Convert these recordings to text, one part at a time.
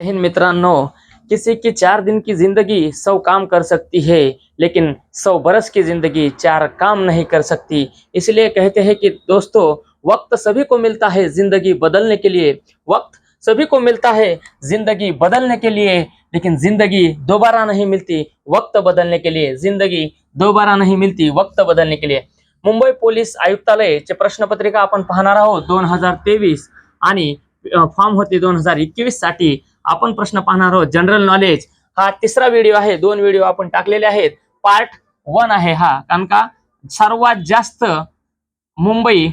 मित्रांनो, किसी की चार दिन की ज़िंदगी सौ काम कर सकती है, लेकिन सौ बरस की ज़िंदगी चार काम नहीं कर सकती। इसलिए कहते हैं कि दोस्तों, वक्त सभी को मिलता है ज़िंदगी बदलने के लिए। वक्त सभी को मिलता है ज़िंदगी बदलने के लिए, लेकिन ज़िंदगी दोबारा नहीं मिलती वक्त बदलने के लिए। ज़िंदगी दोबारा नहीं मिलती वक्त बदलने के लिए। मुंबई पोलीस आयुक्तालयाचे प्रश्नपत्रिका आपण पाहणार आहोत दोन हज़ार तेवीस आणि फॉर्म होते दोन हज़ार एकवीस साठी. आपण प्रश्न पाहणार आहोत. जनरल नॉलेज हा तिसरा व्हिडिओ आहे. दोन व्हिडिओ आपण टाकलेले आहेत. पार्ट वन आहे हा. कारण का? सर्वात जास्त मुंबई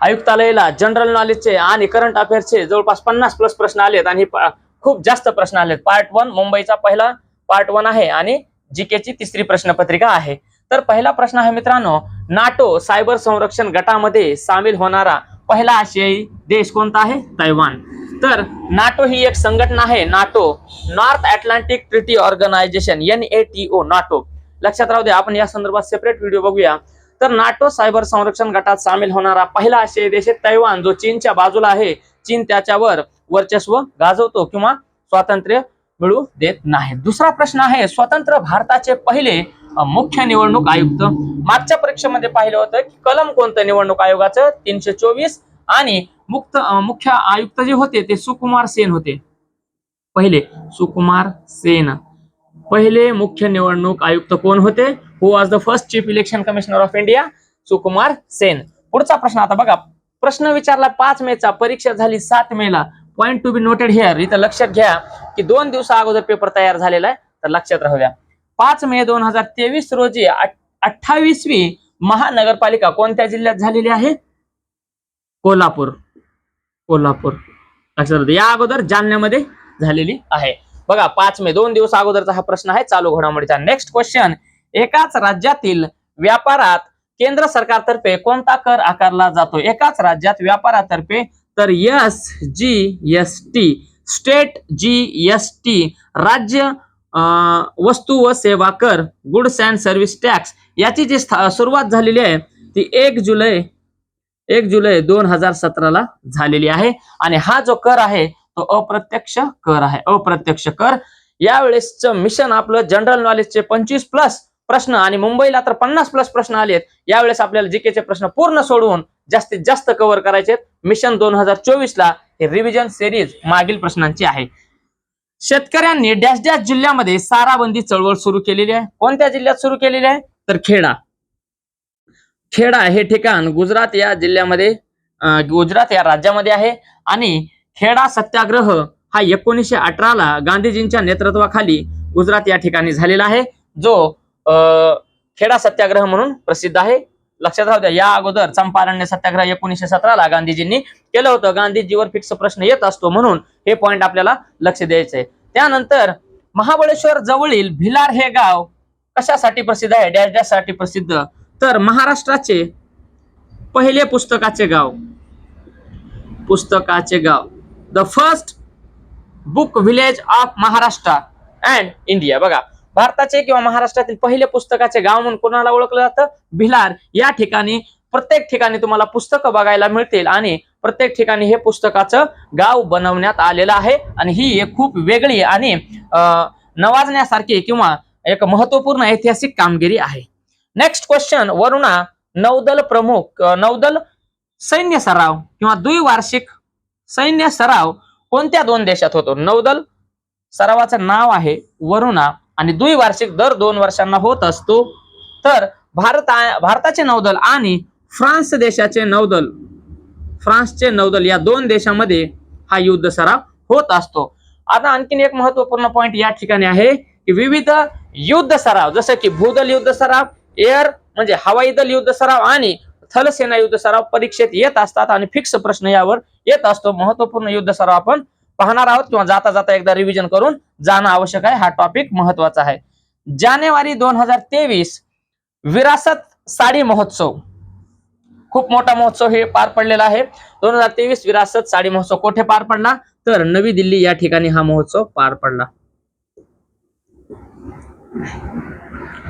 आयुक्तालयाला जनरल नॉलेजचे आणि करंट अफेअर्सचे जवळपास पन्नास प्लस प्रश्न आलेत आणि खूप जास्त प्रश्न आलेत. पार्ट वन मुंबईचा पहिला पार्ट वन आहे आणि जीकेची तिसरी प्रश्नपत्रिका आहे. तर पहिला प्रश्न आहे मित्रांनो नाटो सायबर संरक्षण गटामध्ये सामील होणारा पहिला आशियाई देश कोणता आहे? तैवान. तर नाटो ही एक संघटना आहे. NATO North Atlantic treaty organization N A T O NATO. लक्षात राहू द्या आपण या संदर्भात सेपरेट व्हिडिओ बघूया. तर नाटो सायबर संरक्षण गटात सामील होणारा पहिला आशियाई देश आहे तैवान जो चीनच्या बाजूला आहे. चीन त्याच्यावर वर्चस्व गाजवतो किंवा स्वातंत्र्य मिळू देत नाही. दुसरा प्रश्न आहे स्वतंत्र भारताचे पहिले मुख्य निवडणूक आयुक्त. मागच्या परीक्षेमध्ये पाहिलं होतं की कलम कोणतं निवडणूक आयोगाचं? तीनशे चोवीस आणि मुक्त मुख्य आयुक्त जे होते ते सुकुमार सेन होते. पहिले सुकुमार सेन. पहिले मुख्य निवडणूक आयुक्त कोण होते? Who was the first chief election commissioner of India Sukumar Sen. पुढचा प्रश्न आता बघा. प्रश्न विचारला पाच मेचा परीक्षा झाली सात मेला. Point to be noted here इथं लक्षात घ्या की दोन दिवसा अगोदर पेपर तयार झालेला आहे. तर लक्षात राहू द्या पाच मे दोन हजार तेवीस रोजी अठ्ठावीसवी महानगरपालिका कोणत्या जिल्ह्यात झालेली आहे? कोल्हापूर. कोल्हापूर. लक्षात या अगोदर जालन्यामध्ये झालेली आहे. बघा पाच मे दोन दिवस अगोदरचा हा प्रश्न आहे. चालू घडामोडीचा नेक्स्ट क्वेश्चन एकाच राज्यातील व्यापारात केंद्र सरकारतर्फे कोणता कर आकारला जातो? एकाच राज्यात व्यापारातर्फे तर S G S T state G S T राज्य वस्तू व सेवा कर गुड्स अँड सर्व्हिस टॅक्स याची जी सुरुवात झालेली आहे ती एक जुलै एक जुलै दोन हजार सतराला झालेली आहे. आणि हा जो कर आहे तो अप्रत्यक्ष कर आहे. अप्रत्यक्ष कर. यावेळेसचं मिशन आपलं जनरल नॉलेजचे पंचवीस प्लस प्रश्न आणि मुंबईला तर पन्नास प्लस प्रश्न आलेत यावेळेस आपल्याला जीकेचे प्रश्न पूर्ण सोडवून जास्तीत जास्त कव्हर करायचे मिशन दोन हजार चोवीस ला हे रिव्हिजन सिरीज मागील प्रश्नांची आहे. शेतकऱ्यांनी डॅश डॅश जिल्ह्यामध्ये साराबंदी चळवळ सुरू केलेली आहे. कोणत्या जिल्ह्यात सुरू केलेली आहे? तर खेडा. खेडा हे ठिकाण गुजरात या जिल्ह्यामध्ये गुजरात या राज्यामध्ये आहे. आणि खेडा सत्याग्रह हा एकोणीसशे अठराला गांधीजींच्या नेतृत्वाखाली गुजरात या ठिकाणी झालेला आहे. जो खेडा सत्याग्रह म्हणून प्रसिद्ध आहे. लक्षात राहू द्या या अगोदर चंपारण्य सत्याग्रह एकोणीसशे सतराला गांधीजींनी केलं होतं. गांधीजीवर फिक्स प्रश्न येत असतो म्हणून हे पॉइंट आपल्याला लक्ष द्यायचंय त्यानंतर महाबळेश्वर जवळील भिलार हे गाव कशासाठी प्रसिद्ध आहे? डॅश डॅशसाठी प्रसिद्ध. तर महाराष्ट्राचे पहिले पुस्तकाचे गाव. पुस्तकाचे गाव. The first book village of Maharashtra and India बघा भारताचे किंवा महाराष्ट्रातील पहिले पुस्तकाचे गाव म्हणून कोणाला ओळखलं जातं? भिलार. या ठिकाणी प्रत्येक ठिकाणी तुम्हाला पुस्तकं बघायला मिळतील आणि प्रत्येक ठिकाणी हे पुस्तकाचं गाव बनवण्यात आलेलं आहे आणि ही एक खूप वेगळी आणि नवाजण्यासारखी किंवा एक महत्त्वपूर्ण ऐतिहासिक कामगिरी आहे. नेक्स्ट क्वेश्चन वरुणा नौदल प्रमुख नौदल सैन्य सराव किंवा द्विवार्षिक सैन्य सराव कोणत्या दोन देशात होतो? नौदल सरावाचं नाव आहे वरुणा आणि द्विवार्षिक दर दोन वर्षांना होत असतो. तर भारत भारताचे नौदल आणि फ्रान्स देशाचे नौदल फ्रान्सचे नौदल या दोन देशामध्ये हा युद्ध सराव होत असतो. आता आणखीन एक महत्त्वपूर्ण पॉइंट या ठिकाणी आहे की विविध युद्ध सराव जसं की भूदल युद्ध सराव एअर म्हणजे हवाई दल युद्ध सराव आणि थलसेना युद्ध सराव परीक्षेत येत असतात आणि फिक्स प्रश्न यावर येत असतो. महत्त्वपूर्ण युद्ध सराव आपण पाहणार आहोत किंवा जाता जाता एकदा रिव्हिजन करून जाणं आवश्यक आहे. हा टॉपिक महत्त्वाचा आहे. जानेवारी दोन हजार तेवीस विरासत साडी महोत्सव. खूप मोठा महोत्सव हे पार पडलेला आहे. दोन हजार तेवीस विरासत साडी महोत्सव कोठे पार पडला? तर नवी दिल्ली या ठिकाणी हा महोत्सव पार पडला.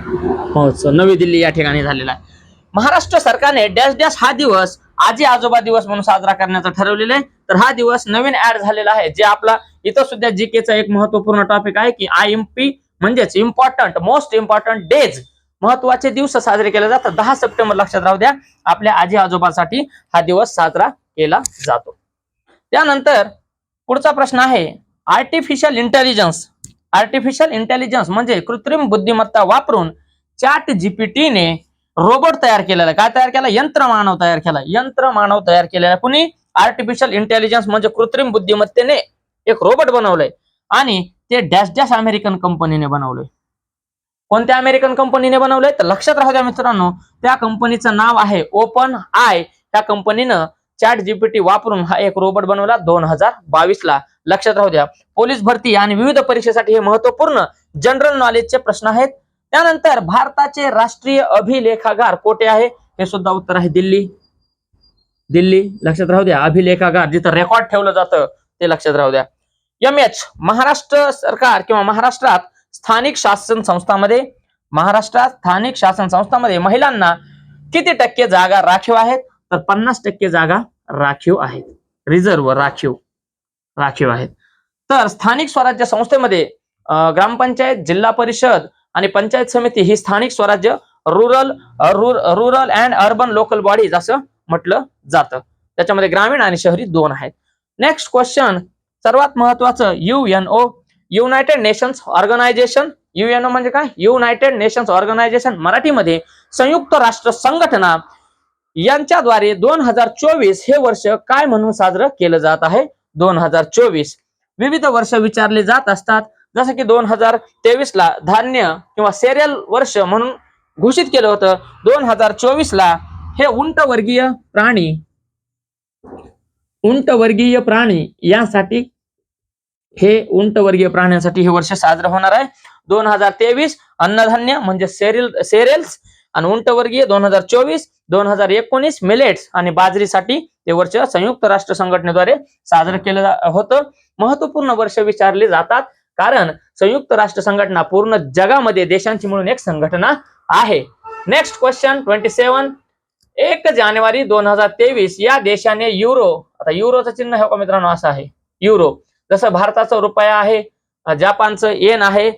महोत्सव नवी दिल्ली या ठिकाणी झालेला आहे. महाराष्ट्र सरकारने डॅश डॅश हा दिवस आजी आजोबा दिवस म्हणून साजरा करण्याचं ठरवलेलं आहे. तर हा दिवस नवीन ऍड झालेला आहे. जे आपला इथं सुद्धा जीकेचा एक महत्त्वपूर्ण टॉपिक आहे की आय एम पी म्हणजेच इम्पॉर्टंट मोस्ट इम्पॉर्टंट डेज महत्त्वाचे दिवस साजरे केले जातात. दहा सप्टेंबर लक्षात राहू द्या. आपल्या आजी आजोबासाठी हा दिवस साजरा केला जातो. त्यानंतर पुढचा प्रश्न आहे आर्टिफिशियल इंटेलिजन्स आर्टिफिशियल इंटेलिजन्स म्हणजे कृत्रिम बुद्धिमत्ता वापरून चॅट जीपीटीने रोबोट तयार केलेला. काय तयार केला? यंत्र मानव तयार केला. यंत्र मानव तयार केलेला. कुणी? आर्टिफिशियल इंटेलिजन्स म्हणजे कृत्रिम बुद्धिमत्तेने एक रोबोट बनवलंय. आणि ते डॅश डॅश अमेरिकन कंपनीने बनवलंय. कोणत्या अमेरिकन कंपनीने बनवलंय? तर लक्षात राहू द्या मित्रांनो त्या कंपनीचं नाव आहे ओपन आय. त्या कंपनीनं चॅट जीपीटी वापरून हा एक रोबोट बनवला दोन हजार बावीस ला लक्षात राहू द्या पोलीस भरती आणि विविध परीक्षेसाठी हे महत्त्वपूर्ण जनरल नॉलेजचे प्रश्न आहेत. त्यानंतर भारताचे राष्ट्रीय अभिलेखागार कोठे आहे? हे सुद्धा उत्तर आहे दिल्ली. दिल्ली लक्षात राहू द्या अभिलेखागार जिथं रेकॉर्ड ठेवलं जातं ते लक्षात राहू द्या. एम एच महाराष्ट्र सरकार किंवा महाराष्ट्रात स्थानिक शासन संस्थामध्ये महाराष्ट्रात स्थानिक शासन संस्थामध्ये महिलांना किती टक्के जागा राखीव आहेत? तर पन्नास टक्के जागा राखीव आहेत. रिझर्व राखीव राखीव आहेत. तर स्थानिक स्वराज्य संस्थेमध्ये ग्रामपंचायत जिल्हा परिषद आणि पंचायत समिती ही स्थानिक स्वराज्य rural rural and urban local bodies असं म्हटलं जातं. त्याच्यामध्ये ग्रामीण आणि शहरी दोन आहेत. नेक्स्ट क्वेश्चन सर्वात महत्वाचं UNO United Nations organization UNO म्हणजे काय? युनायटेड नेशन्स ऑर्गनायझेशन मराठीमध्ये संयुक्त राष्ट्र संघटना यांच्याद्वारे दोन हजार चोवीस हे वर्ष काय म्हणून साजरं केलं जात आहे? दोन हजार चोवीस. विविध वर्ष विचारले जात असतात. जसं की दोन हजार तेवीस ला धान्य किंवा सेरियल वर्ष म्हणून घोषित केलं होतं. दोन हजार चोवीस ला हे उंटवर्गीय प्राणी उंटवर्गीय प्राणी यासाठी हे उंटवर्गीय प्राण्यांसाठी हे वर्ष साजरं होणार आहे. दोन हजार तेवीस अन्नधान्य म्हणजे सेरिल सेरेल्स आणि उंटवर्गीय दोन हजार चोवीस दोन हजार एकोणीस मिलेट्स आणि बाजरीसाठी ते वर्ष संयुक्त राष्ट्र संघटनेद्वारे साजरं केलं जा- होतं. महत्त्वपूर्ण वर्ष विचारले जातात कारण संयुक्त राष्ट्र संघटना पूर्ण जगामध्ये देशांची म्हणून एक संघटना आहे. नेक्स्ट क्वेश्चन ट्वेंटी सेवन एक जानेवारी दोन हजार तेवीस या देशाने युरो आता युरोचं चिन्ह हे का मित्रांनो असं आहे. युरो जसं भारताचं रुपया आहे जापानचं येन आहे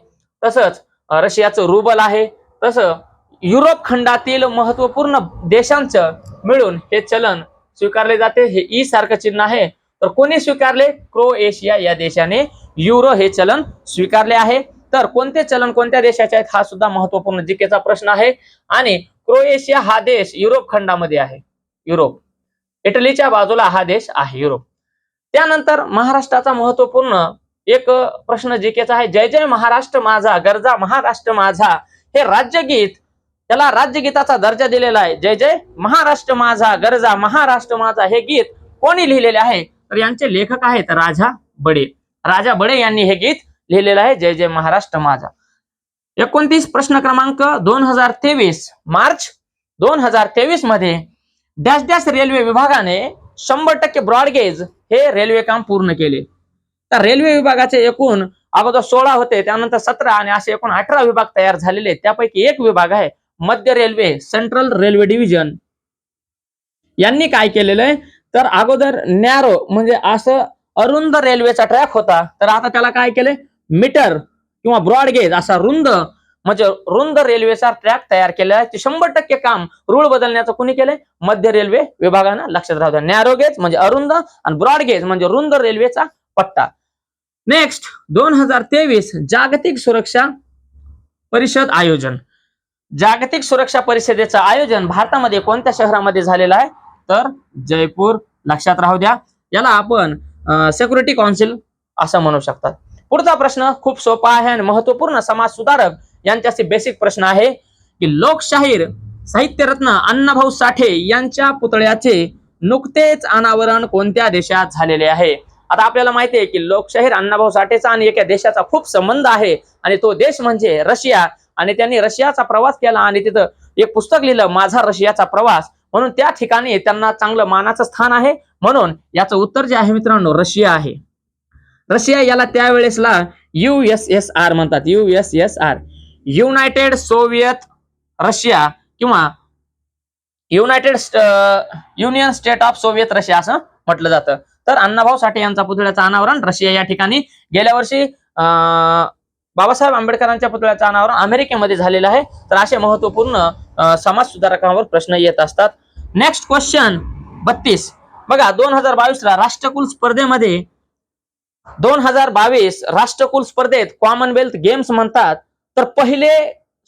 तसंच रशियाचं रुबल आहे तसं युरोप खंडातील महत्त्वपूर्ण देशांचं मिळून हे चलन स्वीकारले जाते. हे ई सारखं चिन्ह आहे. तर कोणी स्वीकारले? क्रोएशिया या देशाने युरो हे चलन स्वीकारले आहे. तर कोणते चलन कोणत्या देशाचे आहेत? हा सुद्धा महत्त्वपूर्ण जिकेचा प्रश्न आहे. आणि क्रोएशिया हा देश युरोप खंडामध्ये आहे. युरोप. इटलीच्या बाजूला हा देश आहे युरोप. त्यानंतर महाराष्ट्राचा महत्त्वपूर्ण एक प्रश्न जिकेचा आहे. जय जय महाराष्ट्र माझा गरजा महाराष्ट्र माझा. हे राज्यगीत त्याला राज्यगीताचा दर्जा दिलेला आहे. जय जय. महाराष्ट्र माझा गरजा. महाराष्ट्र माझा हे गीत कोणी लिहिलेले आहे? तर यांचे लेखक आहेत राजा बडे. राजा बडे यांनी हे गीत लिहिलेलं आहे. जय जय. महाराष्ट्र माझा. एकोणतीस प्रश्न क्रमांक दोन हजार तेवीस. मार्च दोन हजार तेवीसमध्ये डॅश डॅश रेल्वे विभागाने शंभर टक्के ब्रॉडगेज हे रेल्वे काम पूर्ण केले. तर रेल्वे विभागाचे एकूण अगोदर सोळा होते. त्यानंतर सतरा आणि असे एकूण अठरा विभाग तयार झालेले त्यापैकी एक विभाग आहे मध्य रेल्वे सेंट्रल रेल्वे डिव्हिजन यांनी काय केलेलं आहे? तर अगोदर नॅरो म्हणजे असं अरुंद रेल्वेचा ट्रॅक होता. तर आता त्याला काय केलंय? मीटर किंवा ब्रॉडगेज असा रुंद म्हणजे रुंद रेल्वेचा ट्रॅक तयार केलेला आहे. ते शंभर टक्के काम रूळ बदलण्याचं कुणी केलंय? मध्य रेल्वे विभागानं लक्षात राहतं नॅरो गेज म्हणजे अरुंद आणि ब्रॉड गेज म्हणजे रुंद रेल्वेचा पट्टा. नेक्स्ट दोन हजार तेवीस जागतिक सुरक्षा परिषद आयोजन. जागतिक सुरक्षा परिषदेचं आयोजन भारतामध्ये कोणत्या शहरामध्ये झालेलं आहे? तर जयपूर लक्षात राहू द्या. याला आपण सेक्युरिटी काउन्सिल असं म्हणू शकतात. पुढचा प्रश्न खूप सोपा आहे आणि महत्त्वपूर्ण समाज सुधारक यांच्याशी बेसिक प्रश्न आहे की लोकशाहीर साहित्यरत्न अण्णाभाऊ साठे यांच्या पुतळ्याचे नुकतेच अनावरण कोणत्या देशात झालेले आहे? आता आपल्याला माहिती आहे की लोकशाहीर अण्णाभाऊ साठेचा आणि एका देशाचा खूप संबंध आहे आणि तो देश म्हणजे रशिया. आणि त्यांनी रशियाचा प्रवास केला आणि तिथं एक पुस्तक लिहिलं माझा रशियाचा प्रवास. म्हणून त्या ठिकाणी त्यांना चांगलं मानाचं स्थान आहे. म्हणून याचं उत्तर जे आहे मित्रांनो रशिया आहे. रशिया याला त्यावेळेसला युएसएसआर म्हणतात. युएसएसआर युनायटेड सोव्हिएत रशिया किंवा United Union State of Soviet Russia असं म्हटलं जातं. तर अण्णाभाऊ साठे यांचा पुतळ्याचं अनावरण रशिया या ठिकाणी गेल्या वर्षी अं, बाबासाहेब आंबेडकरांच्या पुतळ्याचं अनावरण अमेरिकेमध्ये झालेलं आहे. तर असे महत्त्वपूर्ण समाज सुधारकांवर प्रश्न येत असतात. नेक्स्ट क्वेश्चन बत्तीस. बघा दोन हजार बावीस ला राष्ट्रकुल स्पर्धेमध्ये दोन हजार बावीस राष्ट्रकुल स्पर्धेत कॉमनवेल्थ गेम्स म्हणतात. तर पहिले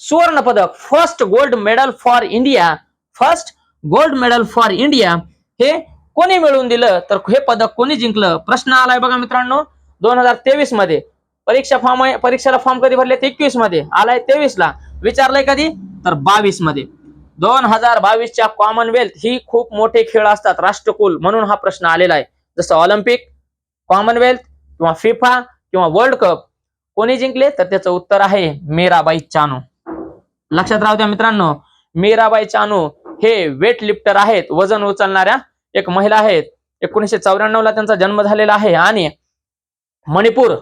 सुवर्ण पदक first gold medal for India first gold medal for India हे कोणी मिळवून दिलं? तर हे पदक कोणी जिंकलं? प्रश्न आलाय बघा मित्रांनो दोन हजार तेवीसमध्ये परीक्षा फॉर्म परीक्षेला फॉर्म कधी भरले? एकवीसमध्ये. आलाय तेवीस ला विचारलंय कधी? तर बावीसमध्ये. दोन हजार बावीसच्या कॉमनवेल्थ ही खूप मोठे खेळ असतात राष्ट्रकुल म्हणून हा प्रश्न आलेला आहे. जसं ऑलिम्पिक कॉमनवेल्थ किंवा फिफा किंवा वर्ल्ड कप कोणी जिंकले? तर त्याचं उत्तर आहे मीराबाई चानू. लक्षात राहू द्या मित्रांनो मीराबाई चानू हे वेट लिफ्टर आहेत. वजन उचलणाऱ्या एक महिला आहेत. एकोणीसशे चौऱ्याण्णव ला त्यांचा जन्म झालेला आहे. आणि मणिपूर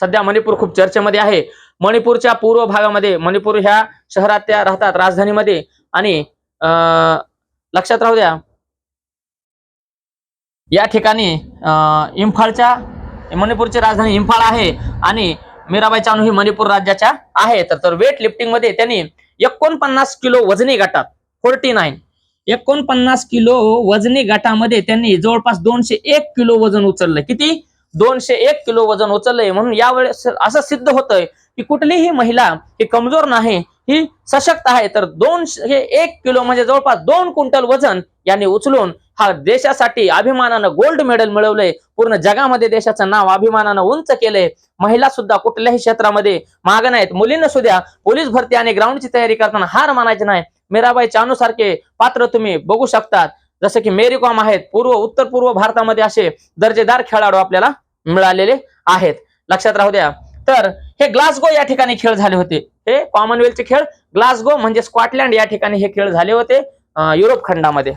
सध्या मणिपूर खूप चर्चेमध्ये आहे. मणिपूरच्या पूर्व भागामध्ये मणिपूर ह्या शहरात त्या राहतात राजधानीमध्ये. आणि अं, लक्षात राहू द्या. या ठिकाणी अं, इम्फाळच्या मणिपूरची राजधानी इम्फाळ आहे आणि मीराबाई चानू ही मणिपूर राज्याच्या आहे. तर तर वेट लिफ्टिंगमध्ये त्यांनी एकोणपन्नास किलो वजनी गटात फोर्टी नाईन एकोणपन्नास किलो वजनी गटामध्ये त्यांनी जवळपास दोनशे एक किलो वजन उचललं. किती? दोनशे एक किलो वजन उचललंय. म्हणून यावेळेस असं सिद्ध होतंय की कुठलीही महिला ही कमजोर नाही ही सशक्त आहे. तर दोनशे एक किलो म्हणजे जवळपास दोन क्विंटल वजन यांनी उचलून हा देशासाठी अभिमानानं गोल्ड मेडल मिळवलंय. पूर्ण जगामध्ये देशाचं नाव अभिमानानं उंच केलंय. महिला सुद्धा कुठल्याही क्षेत्रामध्ये माग नाहीत. मुलींना सुद्धा पोलीस भरती आणि ग्राउंडची तयारी करताना हार मानायची नाही. मीराबाई चानू सारखे पात्र तुम्ही बघू शकतात. जसं की मेरी कॉम आहेत पूर्व उत्तर पूर्व भारतामध्ये असे दर्जेदार खेळाडू आपल्याला मिळालेले आहेत. लक्षात राहू द्या. तर हे ग्लासगो या ठिकाणी खेळ झाले होते. हे कॉमनवेल्थचे खेळ. ग्लासगो म्हणजे स्कॉटलँड या ठिकाणी हे खेळ झाले होते युरोप खंडामध्ये.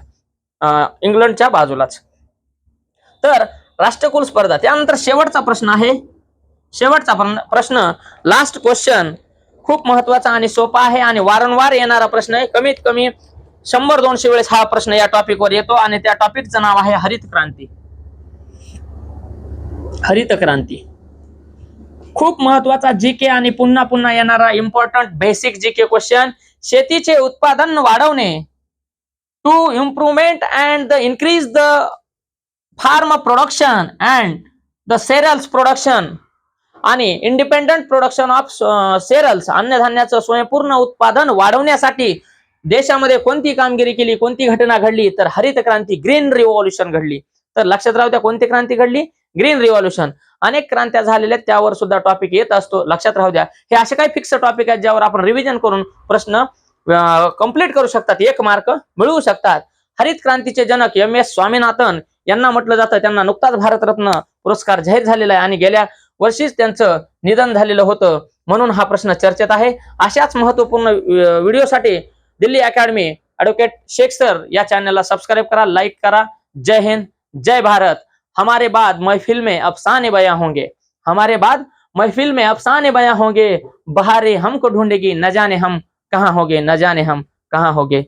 इंग्लंडच्या बाजूलाच. तर राष्ट्रकुल स्पर्धा. त्यानंतर शेवटचा प्रश्न आहे. शेवटचा प्रश्न- प्रश्न. लास्ट क्वेश्चन खूप महत्त्वाचा आणि सोपा आहे आणि वारंवार येणारा प्रश्न आहे. कमीत कमी शंभर दोनशे वेळेस हा प्रश्न या टॉपिकवर येतो आणि त्या टॉपिकचं नाव आहे हरित क्रांती. हरित क्रांती. खूप महत्त्वाचा जी के आणि पुन्हा पुन्हा येणारा important basic G K question शेतीचे उत्पादन वाढवणे. To improvement and the increase the farm production and the cereals production आणि इंडिपेंडंट प्रोडक्शन ऑफ सेरल्स अन्नधान्याचं स्वयंपूर्ण उत्पादन वाढवण्यासाठी देशामध्ये कोणती कामगिरी केली कोणती घटना घडली तर हरित क्रांती ग्रीन रिव्हॉल्युशन घडली. तर लक्षात राहू द्या कोणती क्रांती घडली? ग्रीन रिव्हॉल्युशन अनेक क्रांत्या झालेल्या त्यावर सुद्धा टॉपिक येत असतो. लक्षात राहू द्या. हे असे काही फिक्स टॉपिक आहेत ज्यावर आपण रिव्हिजन करून प्रश्न कंप्लीट करू शकतात. एक मार्क मिळवू शकतात. हरित क्रांतीचे जनक एम एस स्वामीनाथन यांना म्हटलं जातं. त्यांना नुकताच भारतरत्न पुरस्कार जाहीर झालेला आहे आणि गेल्या वर्षीच त्यांचं निधन झालेलं होतं. म्हणून हा प्रश्न चर्चेत आहे. अशाच महत्त्वपूर्ण व्हिडिओसाठी Delhi academy advocate Shaikh sir या चैनल सबस्क्राईब करा लाइक करा। जय हिंद, जय भारत। हमारे बाद महफिल में अफसाने बयां होंगे। हमारे बाद महफिल में अफसाने बयां होंगे। बहारे हमको ढूंढेगी, न जाने हम कहाँ होंगे, न जाने हम कहाँ होंगे।